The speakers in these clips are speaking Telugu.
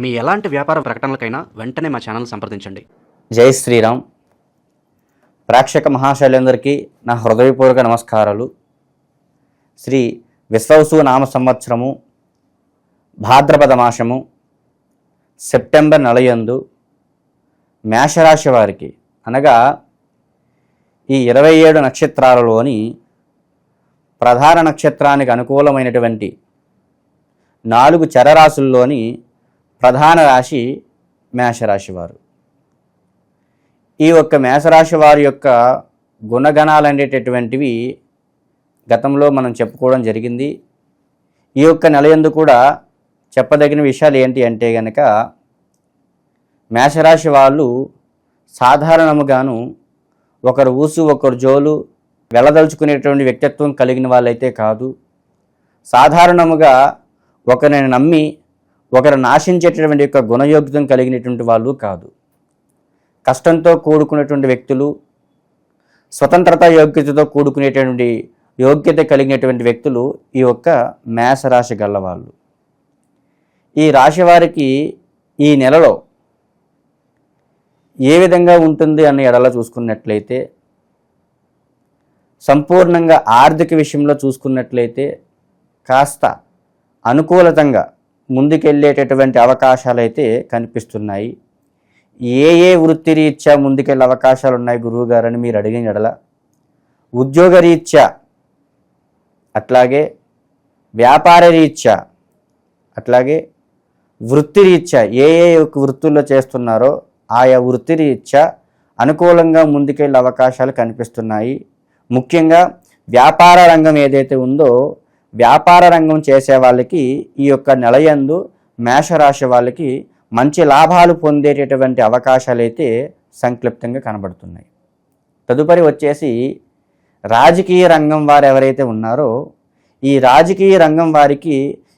మీ ఎలాంటి వ్యాపార ప్రకటనలకైనా వెంటనే మా ఛానల్ సంప్రదించండి. జై శ్రీరామ్. ప్రేక్షక మహాశైలందరికీ నా హృదయపూర్వక నమస్కారాలు. శ్రీ విశ్వవసు నామ సంవత్సరము భాద్రపద మాసము సెప్టెంబర్ నెలయందు మేషరాశి వారికి అనగా ఈ ఇరవై ఏడు నక్షత్రాలలోని ప్రధాన నక్షత్రానికి అనుకూలమైనటువంటి నాలుగు చరరాశుల్లోని ప్రధాన రాశి మేషరాశి వారు ఈ యొక్క మేషరాశి వారి యొక్క గుణగణాలు అనేటటువంటివి గతంలో మనం చెప్పుకోవడం జరిగింది. ఈ యొక్క నెల ఎందు కూడా చెప్పదగిన విషయాలు ఏంటి అంటే గనక మేషరాశి వాళ్ళు సాధారణముగాను ఒకరు ఊసు ఒకరు జోలు వెళ్ళదలుచుకునేటువంటి వ్యక్తిత్వం కలిగిన వాళ్ళైతే కాదు. సాధారణముగా ఒకరిని నమ్మి ఒకరు నాశించేటటువంటి యొక్క గుణయోగ్యతం కలిగినటువంటి వాళ్ళు కాదు. కష్టంతో కూడుకున్నటువంటి వ్యక్తులు స్వతంత్రత యోగ్యతతో కూడుకునేటువంటి యోగ్యత కలిగినటువంటి వ్యక్తులు ఈ యొక్క మేషరాశి గల్లవాళ్ళు. ఈ రాశి వారికి ఈ నెలలో ఏ విధంగా ఉంటుంది అన్న ఎడలా చూసుకున్నట్లయితే సంపూర్ణంగా ఆర్థిక విషయంలో చూసుకున్నట్లయితే కాస్త అనుకూలతంగా ముందుకెళ్ళేటటువంటి అవకాశాలు అయితే కనిపిస్తున్నాయి. ఏ ఏ వృత్తి రీత్యా ముందుకెళ్ళే అవకాశాలు ఉన్నాయి గురువు గారని మీరు అడిగిన ఎడల ఉద్యోగ రీత్యా అట్లాగే వ్యాపార రీత్యా అట్లాగే వృత్తి రీత్యా ఏ ఏ వృత్తుల్లో చేస్తున్నారో ఆయా వృత్తి రీత్యా అనుకూలంగా ముందుకెళ్ళే అవకాశాలు కనిపిస్తున్నాయి. ముఖ్యంగా వ్యాపార రంగం ఏదైతే ఉందో వ్యాపార రంగం చేసే వాళ్ళకి ఈ యొక్క నెలయందు మేషరాశి వాళ్ళకి మంచి లాభాలు పొందేటటువంటి అవకాశాలు అయితే సంక్లిప్తంగా కనబడుతున్నాయి. తదుపరి వచ్చేసి రాజకీయ రంగం వారు ఎవరైతే ఉన్నారో ఈ రాజకీయ రంగం వారికి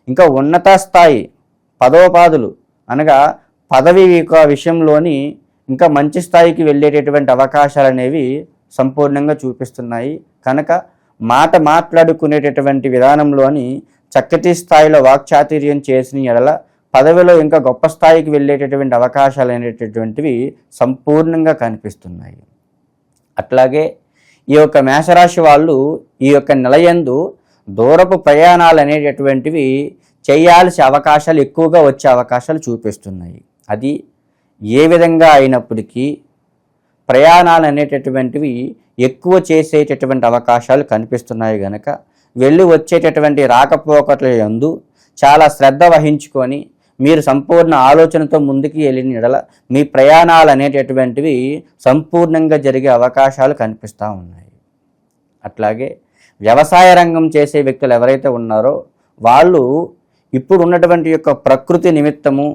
ఇంకా ఉన్నత స్థాయి పదోపాదులు అనగా పదవి యొక్క విషయంలోని ఇంకా మంచి స్థాయికి వెళ్ళేటటువంటి అవకాశాలు అనేవి సంపూర్ణంగా చూపిస్తున్నాయి. కనుక మాట మాట్లాడుకునేటటువంటి విధానంలోని చక్కటి స్థాయిలో వాక్చాతుర్యం చేసిన ఎడల పదవిలో ఇంకా గొప్ప స్థాయికి వెళ్ళేటటువంటి అవకాశాలు అనేటటువంటివి సంపూర్ణంగా కనిపిస్తున్నాయి. అట్లాగే ఈ యొక్క మేషరాశి వాళ్ళు ఈ యొక్క నిలయందు దూరపు ప్రయాణాలు అనేటటువంటివి చేయాల్సిన అవకాశాలు ఎక్కువగా వచ్చే అవకాశాలు చూపిస్తున్నాయి. అది ఏ విధంగా అయినప్పటికీ ప్రయాణాలు అనేటటువంటివి ఎక్కువ చేసేటటువంటి అవకాశాలు కనిపిస్తున్నాయి గనక వెళ్ళి వచ్చేటటువంటి రాకపోకట్ల యందు చాలా శ్రద్ధ వహించుకొని మీరు సంపూర్ణ ఆలోచనతో ముందుకు వెళ్ళిన ఎడల మీ ప్రయాణాలు అనేటటువంటివి సంపూర్ణంగా జరిగే అవకాశాలు కనిపిస్తూ ఉన్నాయి. అట్లాగే వ్యవసాయ రంగం చేసే వ్యక్తులు ఎవరైతే ఉన్నారో వాళ్ళు ఇప్పుడు ఉన్నటువంటి యొక్క ప్రకృతి నిమిత్తము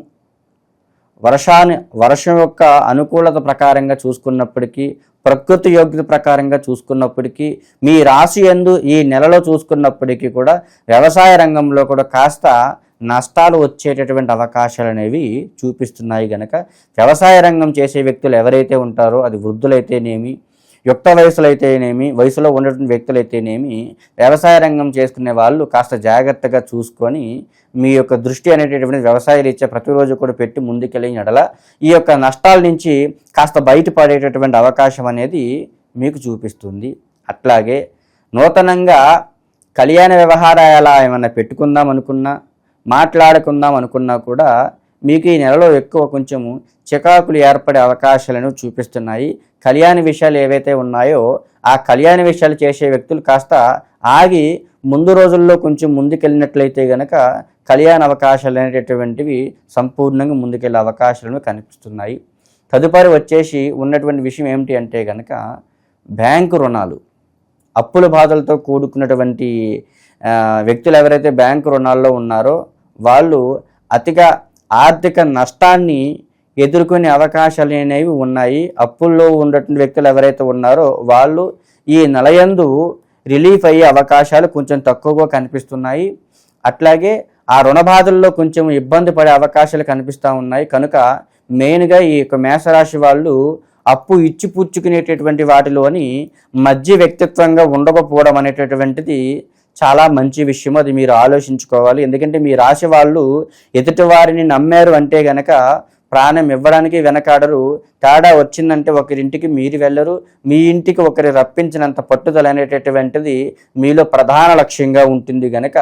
వర్షాన్ని వర్షం యొక్క అనుకూలత ప్రకారంగా చూసుకున్నప్పటికీ ప్రకృతి యోగ్యత ప్రకారంగా చూసుకున్నప్పటికీ మీ రాశి ఎందు ఈ నెలలో చూసుకున్నప్పటికీ కూడా వ్యవసాయ రంగంలో కూడా కాస్త నష్టాలు వచ్చేటటువంటి అవకాశాలు అనేవి చూపిస్తున్నాయి గనక. వ్యవసాయ రంగం చేసే వ్యక్తులు ఎవరైతే ఉంటారో అది వృద్ధులైతేనేమి యుక్త వయసులో అయితేనేమి వయసులో ఉన్నటువంటి వ్యక్తులైతేనేమి వ్యవసాయ రంగం చేసుకునే వాళ్ళు కాస్త జాగ్రత్తగా చూసుకొని మీ యొక్క దృష్టి అనేటటువంటి వ్యవసాయ రీత్యా ప్రతిరోజు కూడా పెట్టి ముందుకెళ్ళిన ఎడల ఈ యొక్క నష్టాల నుంచి కాస్త బయటపడేటటువంటి అవకాశం అనేది మీకు చూపిస్తుంది. అట్లాగే నూతనంగా కళ్యాణ వ్యవహారాలు ఏమైనా పెట్టుకుందాం అనుకున్నా మాట్లాడుకుందాం అనుకున్నా కూడా మీకు ఈ నెలలో ఎక్కువ కొంచెము చికాకులు ఏర్పడే అవకాశాలను చూపిస్తున్నాయి. కళ్యాణ విషయాలు ఏవైతే ఉన్నాయో ఆ కళ్యాణ విషయాలు చేసే వ్యక్తులు కాస్త ఆగి ముందు రోజుల్లో కొంచెం ముందుకెళ్ళినట్లయితే గనక కళ్యాణ అవకాశాలు అనేటటువంటివి సంపూర్ణంగా ముందుకెళ్ళే అవకాశాలను కనిపిస్తున్నాయి. తదుపరి వచ్చేసి ఉన్నటువంటి విషయం ఏమిటి అంటే గనక బ్యాంకు రుణాలు. అప్పుల బాధలతో కూడుకున్నటువంటి వ్యక్తులు ఎవరైతే బ్యాంకు రుణాల్లో ఉన్నారో వాళ్ళు అతిగా ఆర్థిక నష్టాన్ని ఎదుర్కొనే అవకాశాలు అనేవి ఉన్నాయి. అప్పుల్లో ఉన్నటువంటి వ్యక్తులు ఎవరైతే ఉన్నారో వాళ్ళు ఈ నెలయందు రిలీఫ్ అయ్యే అవకాశాలు కొంచెం తక్కువగా కనిపిస్తున్నాయి. అట్లాగే ఆ రుణ బాధల్లో కొంచెం ఇబ్బంది పడే అవకాశాలు కనిపిస్తూ ఉన్నాయి. కనుక మెయిన్గా ఈ యొక్క మేషరాశి వాళ్ళు అప్పు ఇచ్చి పుచ్చుకునేటటువంటి వాటిలోని మధ్య వ్యక్తిత్వంగా ఉండకపోవడం అనేటటువంటిది చాలా మంచి విషయం అది మీరు ఆలోచించుకోవాలి. ఎందుకంటే మీ రాశి వాళ్ళు ఎదుటి వారిని నమ్మారు అంటే గనక ప్రాణం ఇవ్వడానికి వెనకాడరు. తేడా వచ్చిందంటే ఒకరింటికి మీరు వెళ్ళరు. మీ ఇంటికి ఒకరి రప్పించినంత పట్టుదల అనేటటువంటిది మీలో ప్రధాన లక్ష్యంగా ఉంటుంది గనక.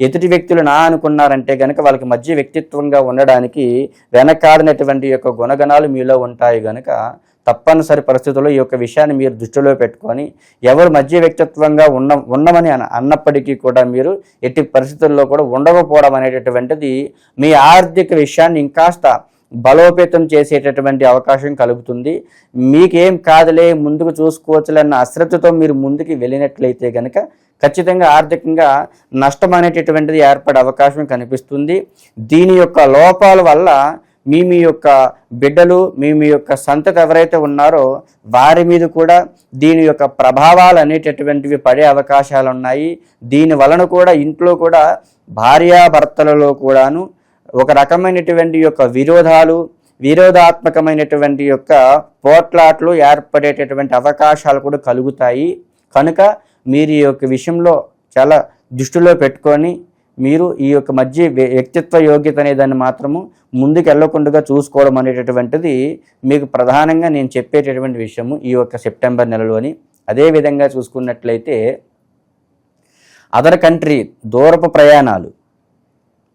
ఎదుటి వ్యక్తులు నా అనుకున్నారంటే గనక వాళ్ళకి మధ్య వ్యక్తిత్వంగా ఉండడానికి వెనకాడినటువంటి యొక్క గుణగణాలు మీలో ఉంటాయి గనక. తప్పనిసరి పరిస్థితుల్లో ఈ యొక్క విషయాన్ని మీరు దృష్టిలో పెట్టుకొని ఎవరు మధ్య వ్యక్తిత్వంగా ఉన్న ఉండమని అన్న అన్నప్పటికీ కూడా మీరు ఎట్టి పరిస్థితుల్లో కూడా ఉండకపోవడం అనేటటువంటిది మీ ఆర్థిక విషయాన్ని ఇంకాస్త బలోపేతం చేసేటటువంటి అవకాశం కలుగుతుంది. మీకేం కాదులే ముందుకు చూసుకోవచ్చులన్న అశ్రద్ధతో మీరు ముందుకు వెళ్ళినట్లయితే కనుక ఖచ్చితంగా ఆర్థికంగా నష్టం అనేటటువంటిది ఏర్పడే అవకాశం కనిపిస్తుంది. దీని యొక్క లోపాల వల్ల మీ మీ యొక్క బిడ్డలు మీ మీ యొక్క సంతతి ఎవరైతే ఉన్నారో వారి మీద కూడా దీని యొక్క ప్రభావాలు అనేటటువంటివి పడే అవకాశాలు ఉన్నాయి. దీని వలన కూడా ఇంట్లో కూడా భార్యాభర్తలలో కూడాను ఒక రకమైనటువంటి యొక్క విరోధాలు విరోధాత్మకమైనటువంటి యొక్క పోట్లాట్లు ఏర్పడేటటువంటి అవకాశాలు కూడా కలుగుతాయి. కనుక మీరు ఈ యొక్క విషయంలో చాలా దృష్టిలో పెట్టుకొని మీరు ఈ యొక్క మధ్య వ్య- వ్యక్తిత్వ యోగ్యత అనే దాన్ని మాత్రము ముందుకు వెళ్ళకుండా చూసుకోవడం అనేటటువంటిది మీకు ప్రధానంగా నేను చెప్పేటటువంటి విషయము ఈ యొక్క సెప్టెంబర్ నెలలోని. అదే విధంగా చూసుకున్నట్లయితే అదర్ కంట్రీ దూరపు ప్రయాణాలు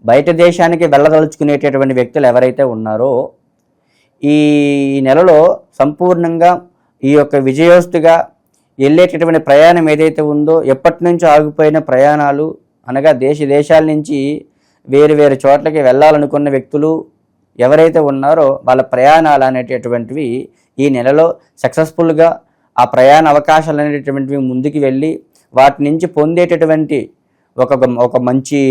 బయట దేశానికి వెళ్ళదలుచుకునేటటువంటి వ్యక్తులు ఎవరైతే ఉన్నారో ఈ నెలలో సంపూర్ణంగా ఈ యొక్క విజయోస్తుగా వెళ్ళేటటువంటి ప్రయాణం ఏదైతే ఉందో ఎప్పటి నుంచో ఆగిపోయిన ప్రయాణాలు అనగా దేశ దేశాల నుంచి వేరు వేరు చోట్లకి వెళ్ళాలనుకున్న వ్యక్తులు ఎవరైతే ఉన్నారో వాళ్ళ ప్రయాణాలు అనేటటువంటివి ఈ నెలలో సక్సెస్ఫుల్గా ఆ ప్రయాణ అవకాశాలు అనేటటువంటివి ముందుకు వెళ్ళి వాటి నుంచి పొందేటటువంటి ఒక ఒక మంచి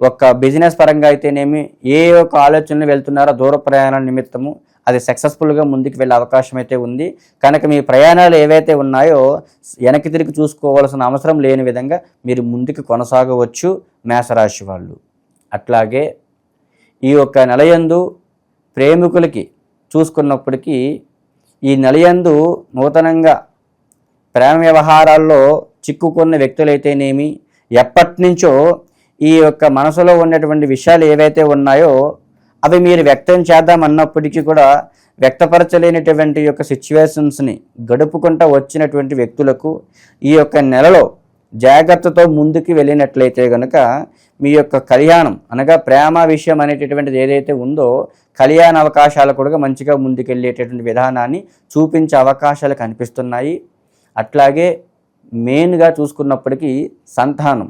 ఒక బిజినెస్ పరంగా అయితేనేమి ఏ ఒక్క ఆలోచనలు వెళ్తున్నారో దూర ప్రయాణాల నిమిత్తము అది సక్సెస్ఫుల్గా ముందుకు వెళ్ళే అవకాశం అయితే ఉంది. కనుక మీ ప్రయాణాలు ఏవైతే ఉన్నాయో వెనక్కి తిరిగి చూసుకోవాల్సిన అవసరం లేని విధంగా మీరు ముందుకు కొనసాగవచ్చు మేషరాశి వాళ్ళు. అట్లాగే ఈ యొక్క నెలయందు ప్రేమికులకి చూసుకున్నప్పటికీ ఈ నెలయందు నూతనంగా ప్రేమ వ్యవహారాల్లో చిక్కుకున్న వ్యక్తులైతేనేమి ఎప్పటి నుంచో ఈ యొక్క మనసులో ఉన్నటువంటి విషయాలు ఏవైతే ఉన్నాయో అవి మీరు వ్యక్తం చేద్దాం అన్నప్పటికీ కూడా వ్యక్తపరచలేనటువంటి యొక్క సిచ్యువేషన్స్ని గడుపుకుంటూ వచ్చినటువంటి వ్యక్తులకు ఈ యొక్క నెలలో జాగ్రత్తతో ముందుకు వెళ్ళినట్లయితే కనుక మీ యొక్క కళ్యాణం అనగా ప్రేమ విషయం అనేటటువంటిది ఏదైతే ఉందో కళ్యాణ అవకాశాలు కూడా మంచిగా ముందుకెళ్ళేటటువంటి విధానాన్ని చూపించే అవకాశాలు కనిపిస్తున్నాయి. అట్లాగే మెయిన్గా చూసుకున్నప్పటికీ సంతానం.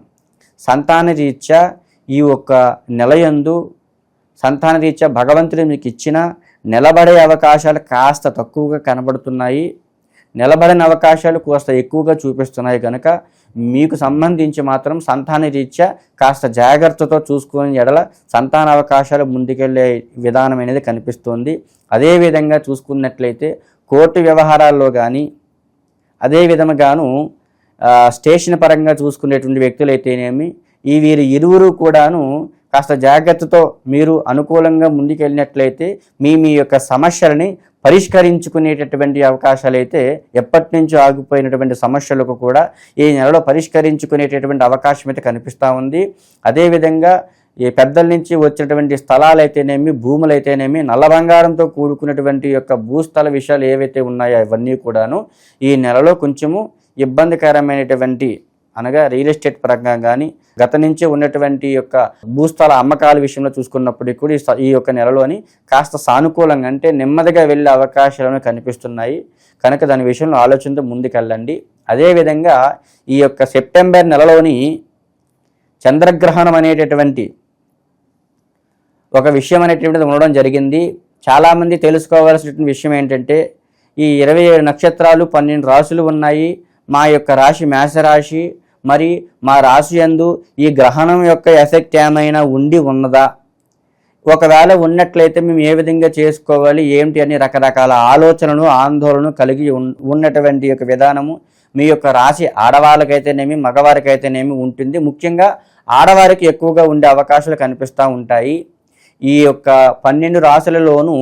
సంతాన రీత్యా ఈ ఒక్క నెలయందు సంతాన రీత్యా భగవంతుడు మీకు ఇచ్చిన నిలబడే అవకాశాలు కాస్త తక్కువగా కనబడుతున్నాయి. నిలబడిన అవకాశాలు కాస్త ఎక్కువగా చూపిస్తున్నాయి కనుక మీకు సంబంధించి మాత్రం సంతాన రీత్యా కాస్త జాగ్రత్తతో చూసుకుని ఎడల సంతాన అవకాశాలు ముందుకెళ్ళే విధానం అనేది కనిపిస్తుంది. అదేవిధంగా చూసుకున్నట్లయితే కోర్టు వ్యవహారాల్లో కానీ అదే విధముగాను స్టేషన్ పరంగా చూసుకునేటువంటి వ్యక్తులైతేనేమి ఈ వీరు ఇరువురు కూడాను కాస్త జాగ్రత్తతో మీరు అనుకూలంగా ముందుకెళ్ళినట్లయితే మీ మీ యొక్క సమస్యలని పరిష్కరించుకునేటటువంటి అవకాశాలు అయితే ఎప్పటి నుంచో ఆగిపోయినటువంటి సమస్యలకు కూడా ఈ నెలలో పరిష్కరించుకునేటటువంటి అవకాశం అయితే కనిపిస్తూ ఉంది. అదేవిధంగా ఈ పెద్దల నుంచి వచ్చినటువంటి స్థలాలు అయితేనేమి నల్ల బంగారంతో కూడుకున్నటువంటి యొక్క భూస్థల విషయాలు ఏవైతే ఉన్నాయో అవన్నీ కూడాను ఈ నెలలో కొంచెము ఇబ్బందికరమైనటువంటి అనగా రియల్ ఎస్టేట్ పరంగా కానీ గత నుంచి ఉన్నటువంటి యొక్క భూస్థల అమ్మకాల విషయంలో చూసుకున్నప్పటికీ కూడా ఈ ఈ యొక్క నెలలోని కాస్త సానుకూలంగా అంటే నెమ్మదిగా వెళ్ళే అవకాశాలు కనిపిస్తున్నాయి. కనుక దాని విషయంలో ఆలోచనతో ముందుకెళ్ళండి. అదేవిధంగా ఈ యొక్క సెప్టెంబర్ నెలలోని చంద్రగ్రహణం అనేటటువంటి ఒక విషయం అనేటువంటిది ఉండడం జరిగింది. చాలామంది తెలుసుకోవాల్సిన విషయం ఏంటంటే ఈ ఇరవై ఏడు నక్షత్రాలు పన్నెండు రాశులు ఉన్నాయి. మా యొక్క రాశి మేషరాశి మరి మా రాశి యందు ఈ గ్రహణం యొక్క ఎఫెక్ట్ ఏమైనా ఉండి ఉన్నదా? ఒకవేళ ఉన్నట్లయితే మేము ఏ విధంగా చేసుకోవాలి? ఏమిటి అని రకరకాల ఆలోచనలు ఆందోళన కలిగి ఉన్- ఉన్నటువంటి యొక్క విధానము మీ యొక్క రాశి ఆడవాళ్ళకైతేనేమి మగవారికైతేనేమి ఉంటుంది. ముఖ్యంగా ఆడవారికి ఎక్కువగా ఉండే అవకాశాలు కనిపిస్తూ ఉంటాయి. ఈ యొక్క పన్నెండు రాశులలోనూ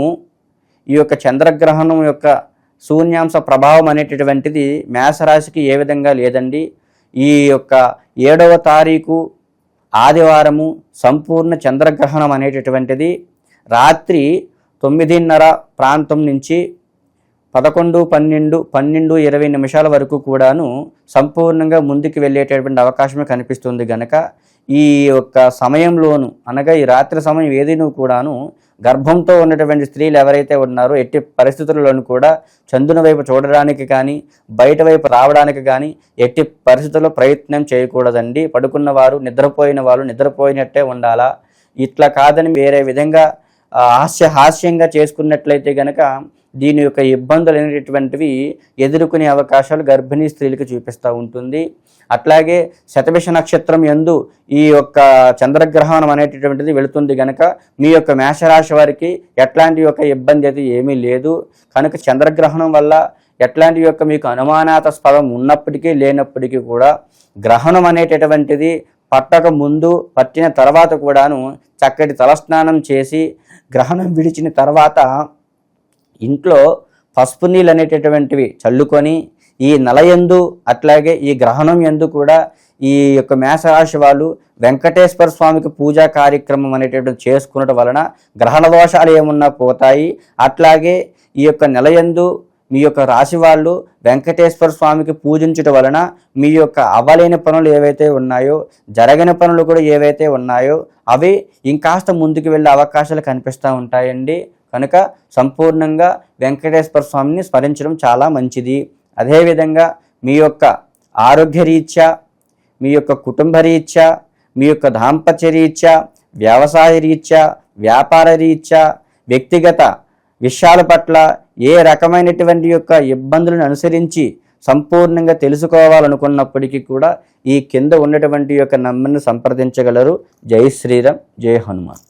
ఈ యొక్క చంద్రగ్రహణం యొక్క శూన్యాంశ ప్రభావం అనేటటువంటిది మేషరాశికి ఏ విధంగా లేదండి. ఈ యొక్క ఏడవ తారీఖు ఆదివారము సంపూర్ణ చంద్రగ్రహణం అనేటటువంటిది రాత్రి తొమ్మిదిన్నర ప్రాంతం నుంచి పదకొండు పన్నెండు పన్నెండు ఇరవై నిమిషాల వరకు కూడాను సంపూర్ణంగా ముందుకు వెళ్ళేటటువంటి అవకాశమే కనిపిస్తుంది గనక ఈ యొక్క సమయంలోను అనగా ఈ రాత్రి సమయం ఏదైనా కూడాను గర్భంతో ఉన్నటువంటి స్త్రీలు ఎవరైతే ఉన్నారో ఎట్టి పరిస్థితుల్లోనూ కూడా చంద్రుని వైపు చూడడానికి కానీ బయట వైపు రావడానికి కానీ ఎట్టి పరిస్థితుల్లో ప్రయత్నం చేయకూడదండి. పడుకున్న వారు నిద్రపోయిన వాళ్ళు నిద్రపోయినట్టే ఉండాలా? ఇట్లా కాదని వేరే విధంగా హాస్య హాస్యంగా చేసుకున్నట్లయితే గనక దీని యొక్క ఇబ్బందులు అనేటటువంటివి ఎదుర్కొనే అవకాశాలు గర్భిణీ స్త్రీలకు చూపిస్తూ ఉంటుంది. అట్లాగే శతభిష నక్షత్రం ఎందు ఈ యొక్క చంద్రగ్రహణం అనేటటువంటిది వెళుతుంది గనక మీ యొక్క మేషరాశి వారికి ఎట్లాంటి యొక్క ఇబ్బంది అయితే ఏమీ లేదు. కనుక చంద్రగ్రహణం వల్ల ఎట్లాంటి యొక్క మీకు అనుమానాస్పదం ఉన్నప్పటికీ లేనప్పటికీ కూడా గ్రహణం అనేటటువంటిది పట్టక ముందు పట్టిన తర్వాత కూడాను చక్కటి తలస్నానం చేసి గ్రహణం విడిచిన తర్వాత ఇంట్లో పసుపు నీళ్ళు అనేటటువంటివి చల్లుకొని ఈ నలయందు అట్లాగే ఈ గ్రహణం ఎందు కూడా ఈ యొక్క మేషరాశి వాళ్ళు వెంకటేశ్వర స్వామికి పూజా కార్యక్రమం అనేటటువంటి చేసుకున్నటం వలన గ్రహణ దోషాలు ఏమున్నా పోతాయి. అట్లాగే ఈ యొక్క నెలయందు మీ యొక్క రాశి వాళ్ళు వెంకటేశ్వర స్వామికి పూజించటం వలన మీ యొక్క అవ్వలేని పనులు ఏవైతే ఉన్నాయో జరగని పనులు కూడా ఏవైతే ఉన్నాయో అవి ఇంకాస్త ముందుకు వెళ్ళే అవకాశాలు కనిపిస్తూ ఉంటాయండి. కనుక సంపూర్ణంగా వెంకటేశ్వర స్వామిని స్మరించడం చాలా మంచిది. అదేవిధంగా మీ యొక్క ఆరోగ్యరీత్యా మీ యొక్క కుటుంబ రీత్యా మీ యొక్క దాంపత్య రీత్యా వ్యవసాయ రీత్యా వ్యాపార రీత్యా వ్యక్తిగత విషయాల పట్ల ఏ రకమైనటువంటి యొక్క ఇబ్బందులను అనుసరించి సంపూర్ణంగా తెలుసుకోవాలనుకున్నప్పటికీ కూడా ఈ కింద ఉన్నటువంటి యొక్క నంబర్ను సంప్రదించగలరు. జై శ్రీరామ్ జై హనుమాన్.